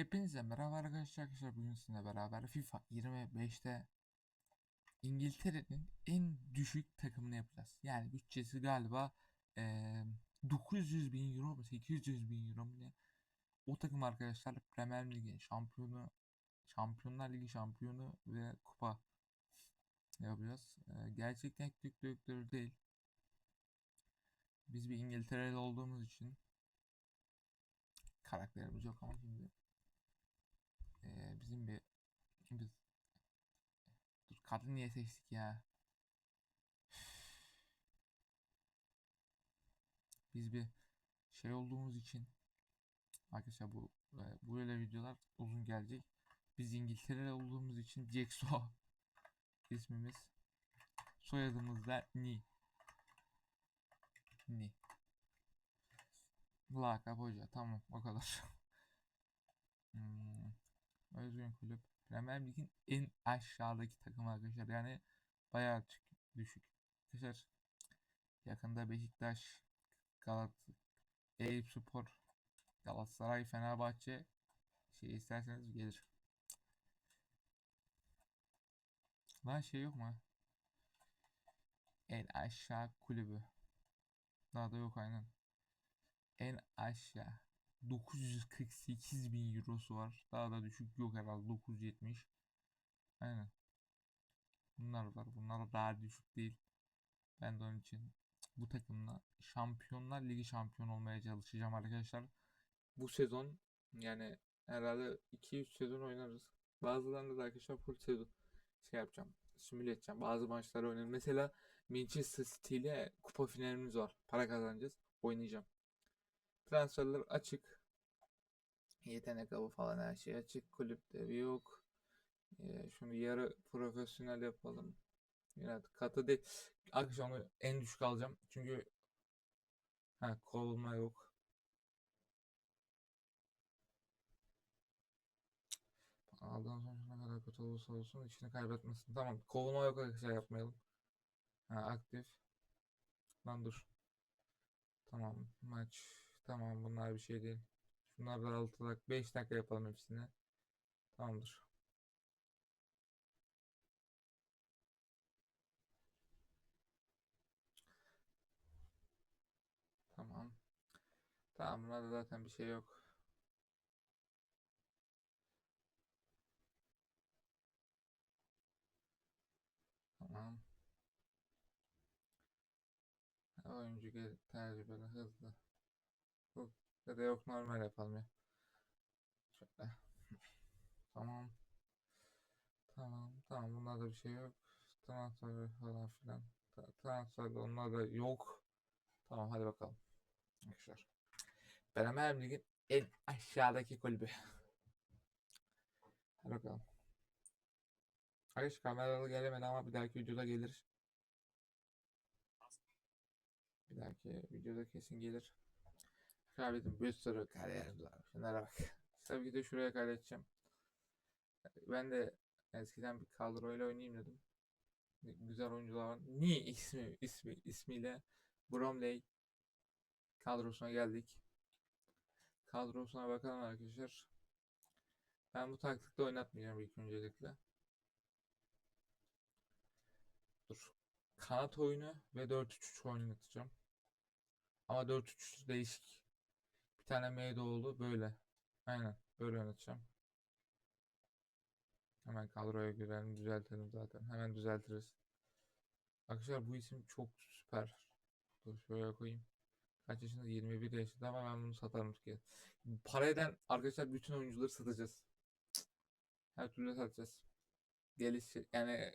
Hepinize merhaba arkadaşlar. Arkadaşlar bugün sizinle beraber FIFA 25'te İngiltere'nin en düşük takımını yapacağız. Yani bütçesi galiba eee 900 bin euro mu 800 bin euro mu ne? O takım arkadaşlar Premier Lig'in şampiyonu, Şampiyonlar Ligi şampiyonu ve kupa yapacağız. Eee, gerçekten Türk direktörü değil. Biz bir İngiltere'li olduğumuz için karakterimiz yok ama şimdi eee, bizim bir biz dur kadın niye seçtik ya? Biz bir şey olduğumuz için arkadaşlar bu e, böyle videolar uzun gelecek. Biz İngiltere'li olduğumuz için Jackson ismimiz. Soyadımız da Ni. Ni. Lakap hoca. Tamam o kadar. Hmm. Özgün kulüp. Premier Lig'in en aşağıdaki takım arkadaşlar. Yani bayağı düşük. Arkadaşlar yakında Beşiktaş, Galat, Eyüpspor, Galatasaray, Fenerbahçe şey isterseniz gelir. Lan şey yok mu? En aşağı kulübü. Daha da yok aynen. En aşağı. 948 bin eurosu var. Daha da düşük yok herhalde 970. Aynen. Bunlar var. Bunlar daha düşük değil. Ben de onun için bu takımla Şampiyonlar Ligi şampiyon olmaya çalışacağım arkadaşlar. Bu sezon yani herhalde 2-3 sezon oynarız. Bazılarında da arkadaşlar full sezon şey yapacağım. Simüle edeceğim. Bazı maçlar oynarım. Mesela Manchester City ile kupa finalimiz var. Para kazanacağız. Oynayacağım. Transferler açık. Yetenek avı falan her şey açık. Kulüpte bir yok. Ee, şunu yarı profesyonel yapalım. Evet, katı değil. Arkadaşlar en düşük alacağım. Çünkü ha kovulma yok. Aldığın sonuç ne kadar kötü olursa olsun içini kaybetmesin. Tamam. Kovulma yok arkadaşlar yapmayalım. Ha aktif. Lan dur. Tamam. Maç. Tamam bunlar bir şey değil. Şunlar da 6 dakika 5 dakika yapalım hepsini. Tamamdır. Tamam. Tamam bunlarda zaten bir şey yok. Tamam. Oyuncu tecrübeli hızlı. Ya da yok normal yapalım ya. Şöyle. Tamam. Tamam. Tamam bunlarda bir şey yok. Transfer falan filan. Transferde onlar da yok. Tamam hadi bakalım. Arkadaşlar. Premier Lig'in en aşağıdaki kulübü. Hadi bakalım. Arkadaşlar kameralı gelemedi ama bir dahaki videoda gelir. Bir dahaki videoda kesin gelir. Kaybettim bir sürü kariyerimiz var. Şunlara bak. Tabii ki de şuraya kaydedeceğim. Ben de eskiden bir kadroyla oynayayım dedim. Güzel oyuncular var. Niye ismi ismi ismiyle Bromley kadrosuna geldik. Kadrosuna bakalım arkadaşlar. Ben bu taktikte oynatmayacağım ilk öncelikle. Dur. Kanat oyunu ve 4-3-3 oynatacağım. Ama 4-3-3 değişik. Tane Meydoğlu böyle. Aynen böyle oynatacağım. Hemen kadroya girelim düzeltelim zaten. Hemen düzeltiriz. Arkadaşlar bu isim çok süper. Dur şöyle koyayım. Kaç yaşında? 21 yaşında ama ben bunu satarım ki. Para eden arkadaşlar bütün oyuncuları satacağız. Her türlü satacağız. Geliş yani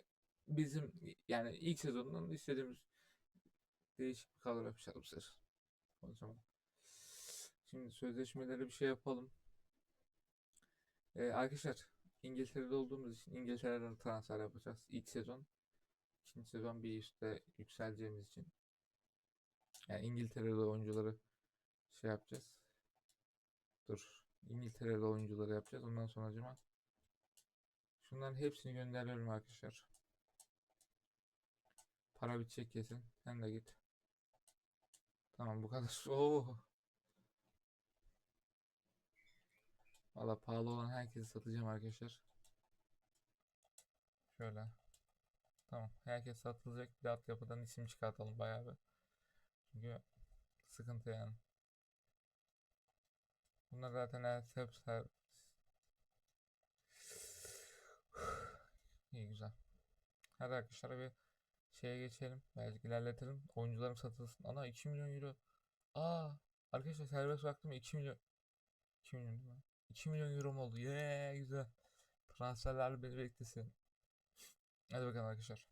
bizim yani ilk sezondan istediğimiz değişik bir kadro yapacağız bu sefer. O zaman. Şimdi sözleşmeleri bir şey yapalım. Ee, arkadaşlar İngiltere'de olduğumuz için İngiltere'den transfer yapacağız ilk sezon. İkinci sezon bir üstte yükseleceğimiz için. Yani İngiltere'de oyuncuları şey yapacağız. Dur. İngiltere'de oyuncuları yapacağız. Ondan sonra acaba şunların hepsini gönderiyorum arkadaşlar. Para bitecek kesin. Sen de git. Tamam bu kadar. Oo. Valla pahalı olan herkesi satacağım arkadaşlar. Şöyle. Tamam. Herkes satılacak. Bir de altyapıdan isim çıkartalım bayağı bir. Çünkü sıkıntı yani. Bunlar zaten hep hep İyi güzel. Hadi arkadaşlar bir şeye geçelim. Birazcık ilerletelim. Oyuncularım satılsın. Ana 2 milyon euro. Aa arkadaşlar serbest bıraktım 2 milyon. 2 milyon değil mi? 2 milyon euro oldu? Yeee güzel. Transferler beni. Hadi bakalım arkadaşlar.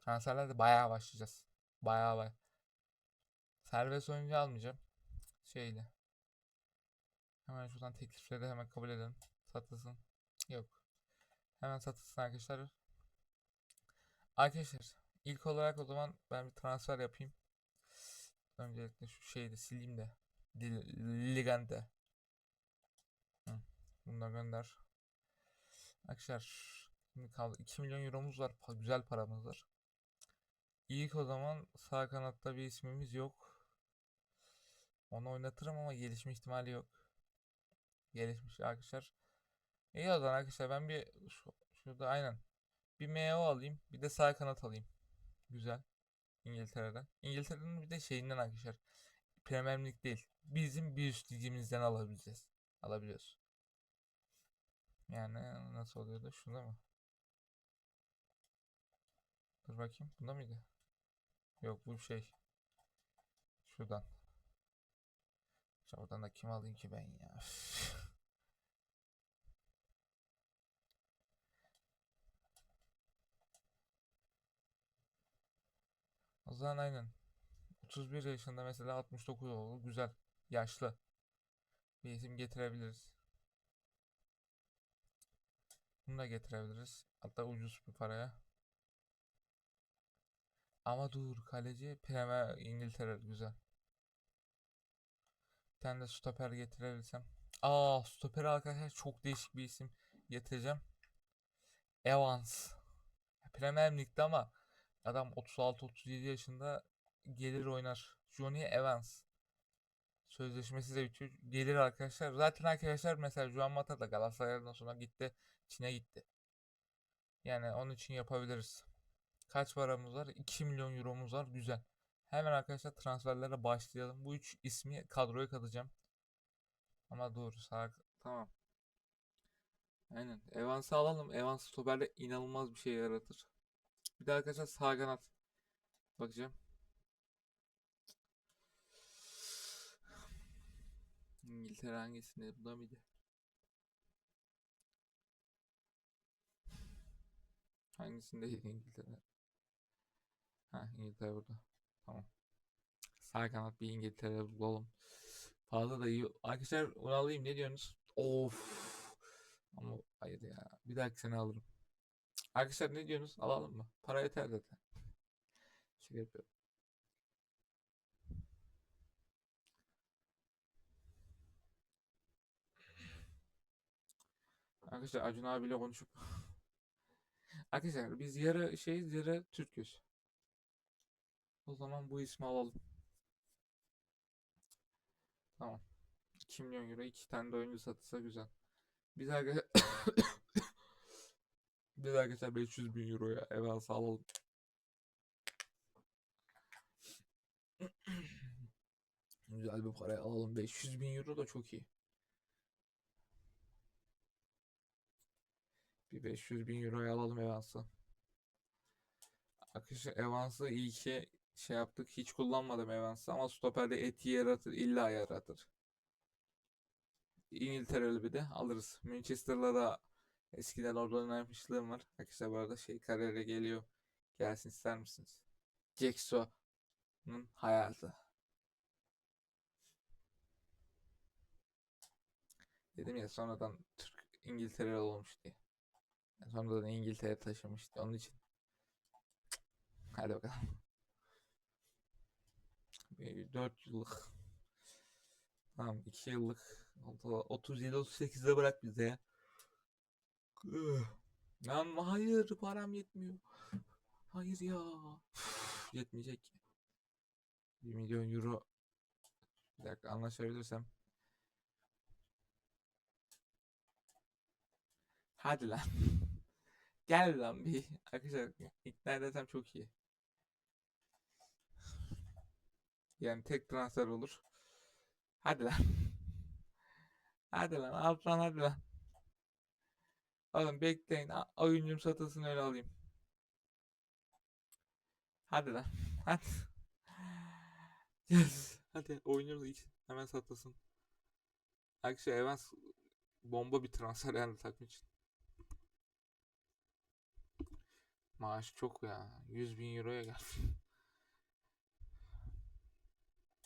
Transferlerde bayağı başlayacağız. Bayağı bayağı. Serbest oyuncu almayacağım. Şeyle. Hemen şuradan teklifleri hemen kabul edelim. Satılsın. Yok. Hemen satılsın arkadaşlar. Arkadaşlar ilk olarak o zaman ben bir transfer yapayım. Öncelikle şu şeyi de sileyim de. Ligante. Bunu da gönder. Arkadaşlar şimdi kaldı 2 milyon euromuz var. Pa- güzel paramız var. İlk o zaman sağ kanatta bir ismimiz yok. Onu oynatırım ama gelişme ihtimali yok. Gelişmiş arkadaşlar. İyi o zaman arkadaşlar ben bir şu, şurada aynen bir MO alayım. Bir de sağ kanat alayım. Güzel. İngiltere'den. İngiltere'nin bir de şeyinden arkadaşlar. Premier Lig değil. Bizim bir üst ligimizden alabileceğiz. Alabiliyoruz. Yani nasıl oluyordu? Şunda mı? Dur bakayım. Bunda mıydı? Yok bu şey. Şuradan. İşte oradan da kim alayım ki ben ya? O zaman aynen. 31 yaşında mesela 69 oldu. Güzel. Yaşlı. Bir isim getirebiliriz. Bunu da getirebiliriz. Hatta ucuz bir paraya. Ama dur kaleci Premier İngiltere güzel. Bir tane de stoper getirebilsem. Aa stoper arkadaşlar çok değişik bir isim getireceğim. Evans. Premier Lig'de ama adam 36-37 yaşında gelir oynar. Johnny Evans. Sözleşmesi de bitiyor. Gelir arkadaşlar. Zaten arkadaşlar mesela Juan Mata da Galatasaray'dan sonra gitti. Çin'e gitti. Yani onun için yapabiliriz. Kaç paramız var? 2 milyon euromuz var. Güzel. Hemen arkadaşlar transferlere başlayalım. Bu üç ismi kadroya katacağım. Ama doğru sağ tamam. Aynen. Evans'ı alalım. Evans stoperde inanılmaz bir şey yaratır. Bir de arkadaşlar sağ kanat bakacağım. İngiltere hangisinde? Bu da mıydı? Hangisindeydi İngiltere? Ha İngiltere burada. Tamam. Sağ kanat bir İngiltere bulalım. Fazla da iyi. Arkadaşlar onu alayım ne diyorsunuz? Of. Ama hayır ya. Bir dahaki sene alırım. Arkadaşlar ne diyorsunuz? Alalım mı? Para yeter zaten. Şaka yapıyorum. Arkadaşlar Acun abiyle konuşup Arkadaşlar biz yarı şeyiz yarı Türk'üz. O zaman bu ismi alalım. Tamam. 2 milyon euro iki tane de oyuncu satılsa güzel. Biz arkadaşlar Biz arkadaşlar 500 bin euroya Evans alalım. Güzel bir paraya alalım. 500 bin euro da çok iyi. Bir 500 bin euroya alalım Evans'ı. Arkadaşlar Evans'ı iyi ki şey yaptık. Hiç kullanmadım Evans'ı ama stoperde eti yaratır. illa yaratır. İngiltereli bir de alırız. Manchester'la da eskiden orada oynamışlığım var. Arkadaşlar bu arada şey kariyere geliyor. Gelsin ister misiniz? Jackson'un hayatı. Dedim ya sonradan Türk İngiltere olmuş diye. Sonradan İngiltere taşımıştı onun için. Hadi bakalım. 4 yıllık. Tamam 2 yıllık. 37-38'de bırak bize ya. Lan hayır param yetmiyor. Hayır ya. Yetmeyecek ki. 1 milyon euro. Bir dakika anlaşabilirsem. 1 milyon euro. 2 tane de oyuncu satılsa güzel. 2 milyon euro. 2 tane de oyuncu satılsa güzel. Biz arkadaşlar Hadi lan. Gel lan bir. Arkadaşlar ikna edersem çok iyi. Yani tek transfer olur. Hadi lan. Hadi lan al lan hadi lan. Oğlum bekleyin. Oyuncum satılsın öyle alayım. Hadi lan. Hadi. Yes. Hadi oyuncumuz ilk hemen satılsın. Arkadaşlar Evans bomba bir transfer yani takım için. Maaş çok ya. 100 bin euroya geldi.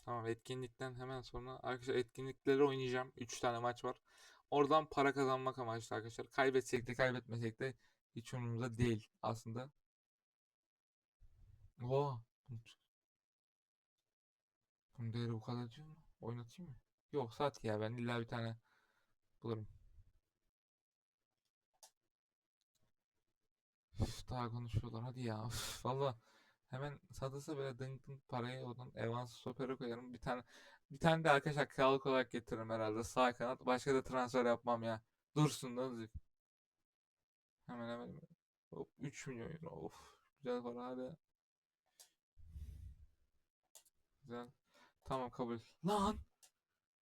Tamam etkinlikten hemen sonra arkadaşlar etkinlikleri oynayacağım. 3 tane maç var. Oradan para kazanmak amaçlı arkadaşlar. Kaybetsek de kaybetmesek de hiç umurumuzda değil aslında. Oo. Bunun değeri bu kadar diyor mu? Oynatayım mı? Yok sat ya ben illa bir tane bulurum. Üf, daha konuşuyorlar hadi ya. Üf, valla hemen satılsa böyle dın dın parayı oradan Evans stopere koyarım. Bir tane bir tane de arkadaşlar kiralık olarak getiririm herhalde sağ kanat. Başka da transfer yapmam ya. Dursun da azıcık. Hemen hemen. Hop 3 milyon euro. Of. Güzel para hadi. Güzel. Tamam kabul. Lan!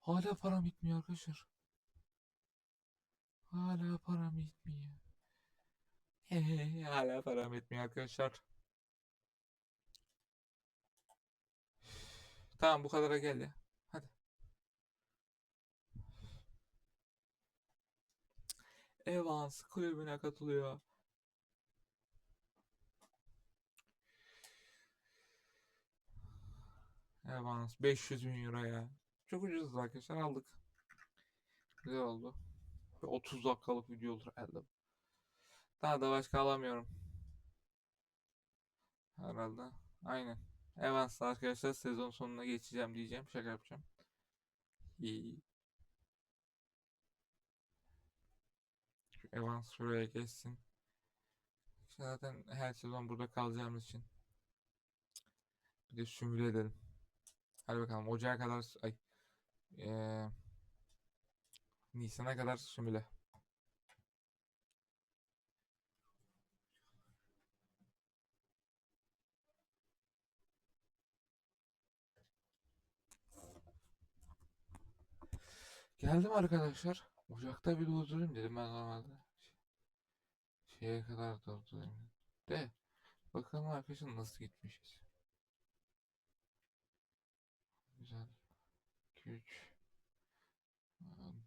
Hala param bitmiyor arkadaşlar. Hala param bitmiyor. Hala param etmiyor arkadaşlar. Tamam bu kadara gel ya. Hadi. Evans kulübüne katılıyor. Evans 500 bin euro ya. Çok ucuz arkadaşlar aldık. Güzel oldu. Bir 30 dakikalık video olur herhalde. Daha da başka alamıyorum. Herhalde. Aynen. Evans'la arkadaşlar sezon sonuna geçeceğim diyeceğim. Şaka yapacağım. İyi. Evans şuraya geçsin. Zaten her sezon burada kalacağımız için. Bir de sümüle edelim. Hadi bakalım. Ocağa kadar ay eee Nisan'a kadar sümüle. Geldim arkadaşlar. Ocakta bir doldurayım dedim ben normalde. Şeye kadar doldurayım. De bakalım arkadaşlar nasıl gitmişiz. Güzel. 2 3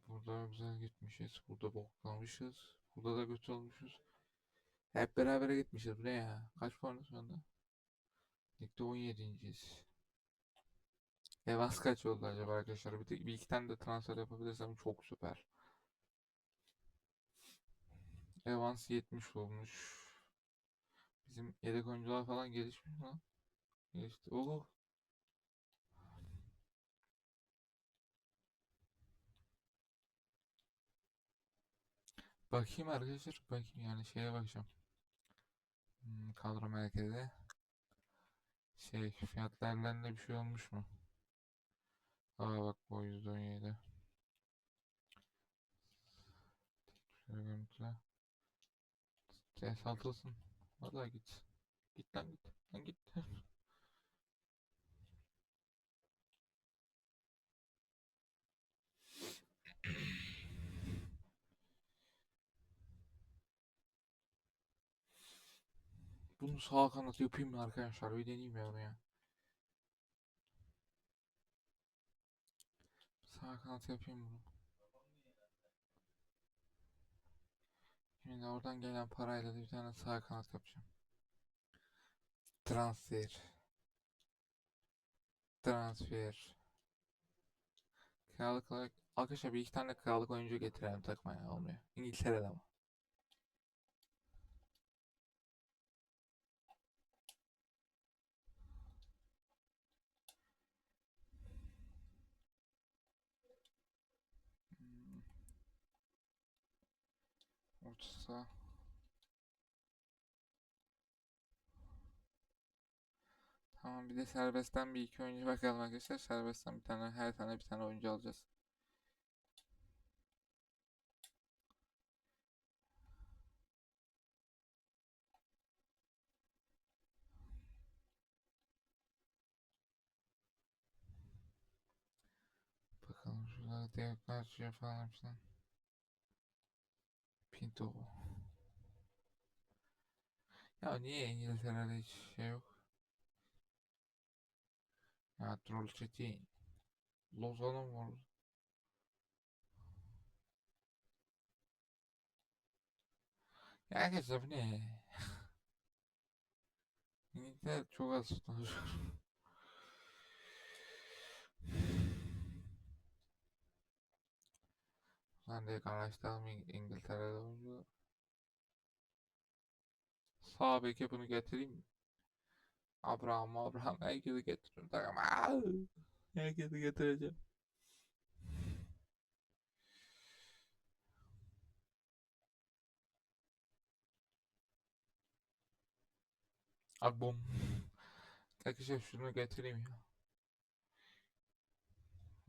Burada güzel gitmişiz. Burada boklamışız. Burada da kötü olmuşuz. Hep beraber gitmişiz. Bu ne ya? Kaç puanız şu anda? Ligde 17.yiz. Evans kaç oldu acaba arkadaşlar? Bir, bir iki tane de transfer yapabilirsem çok süper. Evans 70 olmuş. Bizim yedek oyuncular falan gelişmiş mi lan? Gelişti. Oo. Bakayım arkadaşlar. Bakayım yani şeye bakacağım. Hmm, kadro merkezi. Şey fiyatlarla bir şey olmuş mu? Aa bak bu %17. Şöyle görüntüle. Şey satılsın. Valla git. Git lan git. Lan git. Bunu sağ kanat yapayım mı arkadaşlar? Bir deneyeyim ya onu ya. Sağ kanat yapayım bunu. Şimdi oradan gelen parayla bir tane sağ kanat yapacağım. Transfer. Transfer. Kiralık olarak arkadaşlar bir iki tane kiralık oyuncu getirelim takma olmuyor. İngiltere'de ama. tutsa. Tamam bir de serbestten bir iki oyuncu bakalım arkadaşlar. Serbestten bir tane her tane bir tane oyuncu alacağız. Bakalım şurada devletler şey falan hepsinden. Pinto. Ya niye İngiltere'de hiç şey yok? Ya troll çetin. Lozan'ın var. Ya arkadaşlar bu ne? İngiltere çok az tutar. De araştırdım İng- İngiltere'de oyuncular. Sağ beke bunu getireyim mi? Abraham, Abraham herkesi getiriyorum. Tamam. Herkesi getireceğim. Album. Arkadaşlar şunu getireyim ya.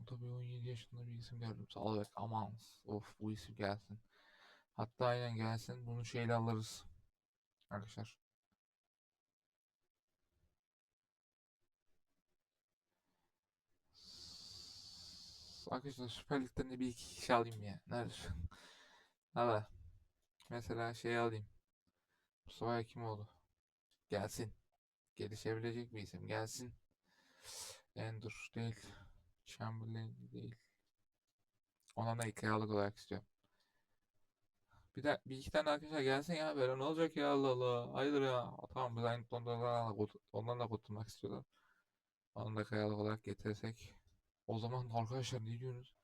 Bir 17 yaşında bir isim gördüm. Salvek Amans. Of bu isim gelsin. Hatta aynen gelsin. Bunu şeyle alırız. Arkadaşlar. Arkadaşlar Süper Lig'den de bir iki kişi alayım ya. Nerede? Valla. Mesela şey alayım. Mustafa Hekimoğlu. Gelsin. Gelişebilecek bir isim. Gelsin. Endur değil. Chamberlain değil. Ona da hikayelik olarak istiyorum. Bir de bir iki tane arkadaşlar gelsin ya böyle ne olacak ya Allah Allah. Hayırdır ya. Tamam biz aynı ondan da, ondan da kurtulmak istiyorlar. Onu da hikayelik olarak getirsek. O zaman arkadaşlar ne diyorsunuz?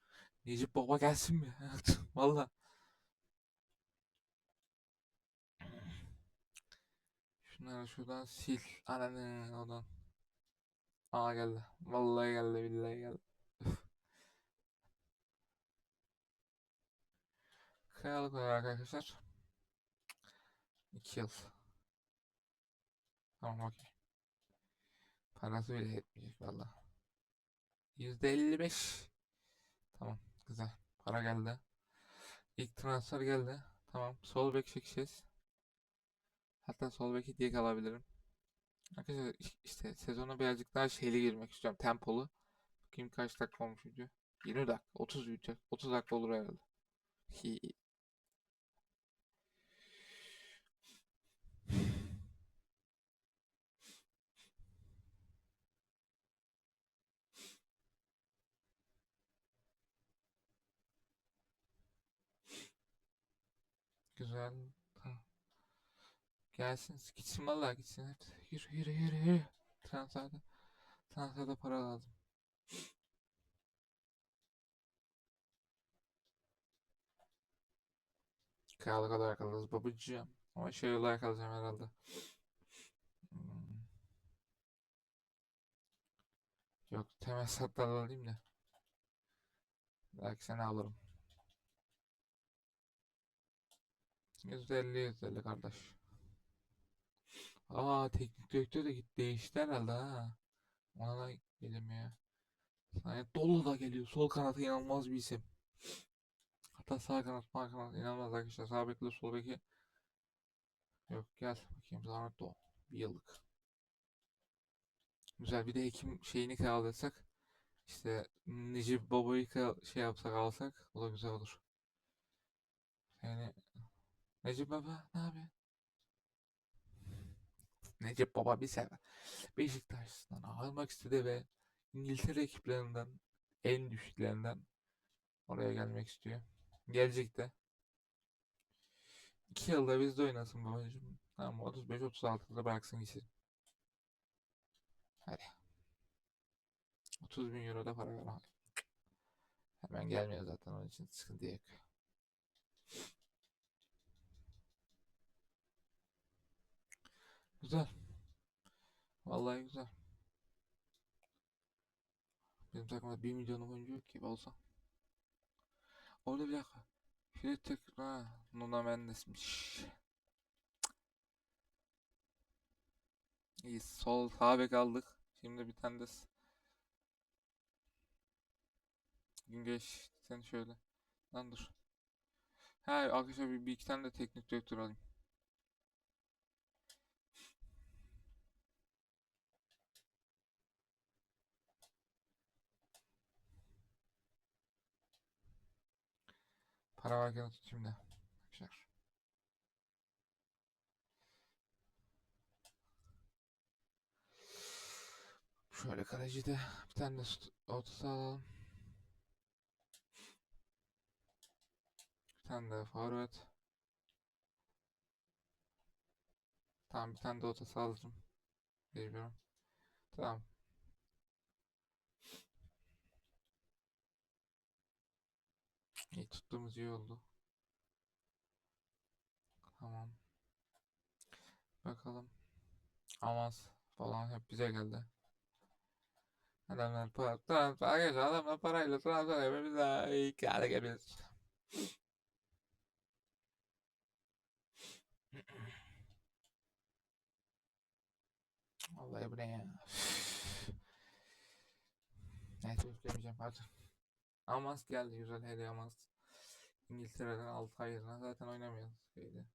Necip Baba gelsin mi? Valla. Şunları şuradan sil. Ananı oradan. Aa geldi. Vallahi geldi billahi geldi. Kayalık olarak arkadaşlar. 2 yıl. Tamam okey. Parası bile yetmeyecek valla. %55. Tamam güzel. Para geldi. İlk transfer geldi. Tamam. Sol bek çekeceğiz. Hatta sol beki diye kalabilirim. Arkadaşlar iş- işte sezona birazcık daha şeyli girmek istiyorum. Tempolu. Bakayım kaç dakika olmuş video. 20 dakika. 30 video. 30 dakika olur herhalde. Güzel. Tamam. Gelsin. Gitsin vallahi gitsin. Hadi. Yürü yürü yürü yürü. Transferde. Transferde para lazım. Kiralık olarak alırız babacığım. Ama şey olarak alacağım herhalde. Hmm. Yok temel satlar alayım da. Belki seni alırım. %50 %50 kardeş. Aa teknik direktör de git değişti herhalde ha. Ona da gelemiyor. Sana dolu da geliyor. Sol kanata inanılmaz bir isim. Hatta sağ kanat, sağ kanat inanılmaz arkadaşlar. Sağ bekle sol beki. Yok gel bakayım Zahmet Doğu. Bir yıllık. Güzel bir de Ekim şeyini kiralatsak. İşte Necip Baba'yı şey yapsak alsak. O da güzel olur. Yani Necip Baba ne yapıyor? Necip Baba bir sefer. Beşiktaş'tan ayrılmak istedi ve İngiltere ekiplerinden en düşüklerinden oraya gelmek istiyor. Gelecek de. 2 yılda bizde oynasın babacığım. Tamam 35-36'da bıraksın gitsin. Hadi. 30 bin euro da para ver. Hemen gelmiyor zaten onun için sıkıntı yok. Güzel. Vallahi güzel. Benim takımda 1 milyonum oyuncu yok ki olsa. Orada bir dakika. Şöyle tek ha Nuno Mendes'miş. İyi sol sağ bek aldık. Şimdi bir tane de Güngeç sen şöyle. Lan dur. Ha arkadaşlar bir, bir iki tane de teknik direktör alayım. Tut şimdi. Arkadaşlar. Şöyle kaleci de bir tane de alalım. Bir tane de forvet. Tamam bir tane de orta saha alırım. Mecburen. Tamam. İyi tuttuğumuz iyi oldu. Tamam. Bakalım. Avans falan hep bize geldi. Adamlar para, para geçiyor. Adamlar parayla transfer. Biz de iyi kâra geliyoruz. Vallahi bu ne ya? Neyse üflemeyeceğim pardon. Amaz geldi güzel hediye Amaz. İngiltere'den 6 ay yerine zaten oynamıyor şeydi.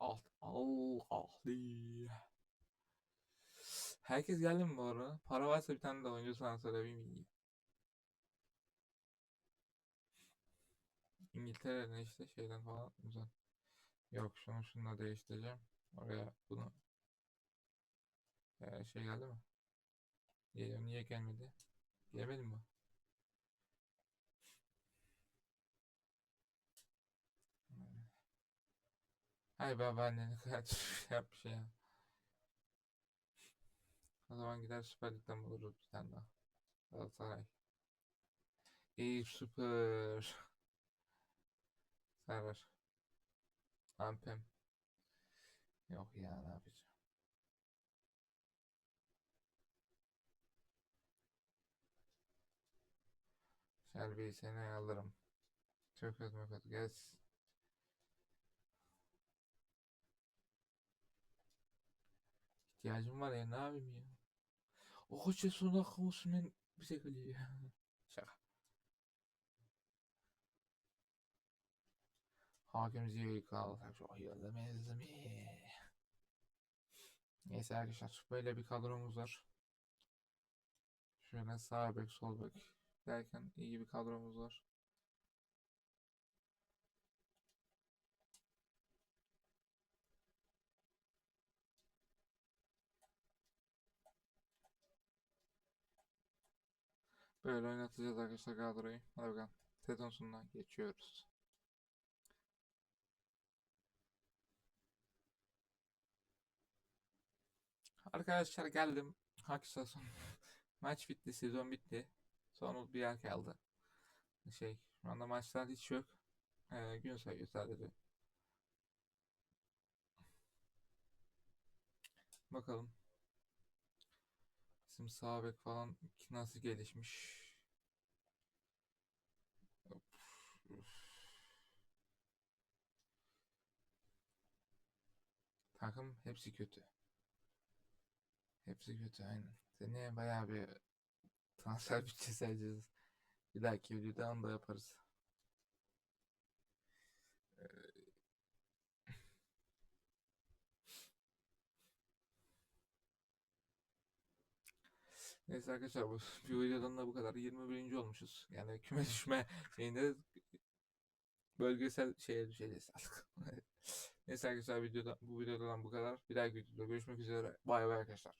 Alt, al, ahli. Herkes geldi mi bu arada? Para varsa bir tane de oyuncu sana söyleyeyim. İngiltere'den işte şeyden falan güzel. Yok şunu şununla değiştireceğim. Oraya bunu Ee, şey geldi mi? Geliyor. Niye gelmedi? Gelmedi mi? Hay kadar şey yapmış ya. O zaman gider Süper Lig'den buluruz bir tane daha. Galatasaray. İyi süper. Server. Ampem. Yok ya ne yapacağım. Selvi'yi seni alırım. Çok mü kötü. Gez. İhtiyacım var ya ne yapayım ya. O hoca sonra Osman bize geliyor ya. Şaka. Hakim Ziya'yı kaldık. Çok yıldız mi? Neyse arkadaşlar böyle bir kadromuz var. Şöyle sağ bek sol bek derken iyi bir kadromuz var. Böyle oynatacağız arkadaşlar kadroyu. Hadi bakalım. Sezon sonuna geçiyoruz. Arkadaşlar geldim. Hakikaten maç bitti, sezon bitti. Son bir yer kaldı. Şey, şu anda maçlar hiç yok. Ee, gün sayıyor sadece. Bakalım. Bizim sağ bek falan nasıl gelişmiş. Takım hepsi kötü. Hepsi kötü aynen. Seneye bayağı bir transfer bütçesi alacağız. Bir dahaki videoda da yaparız. Ee, Neyse arkadaşlar bu bir videodan da bu kadar. 21. olmuşuz. Yani küme düşme şeyinde bölgesel şeye düşeceğiz artık. Neyse arkadaşlar videoda, bu videodan bu kadar. Bir dahaki videoda görüşmek üzere. Bay bay arkadaşlar.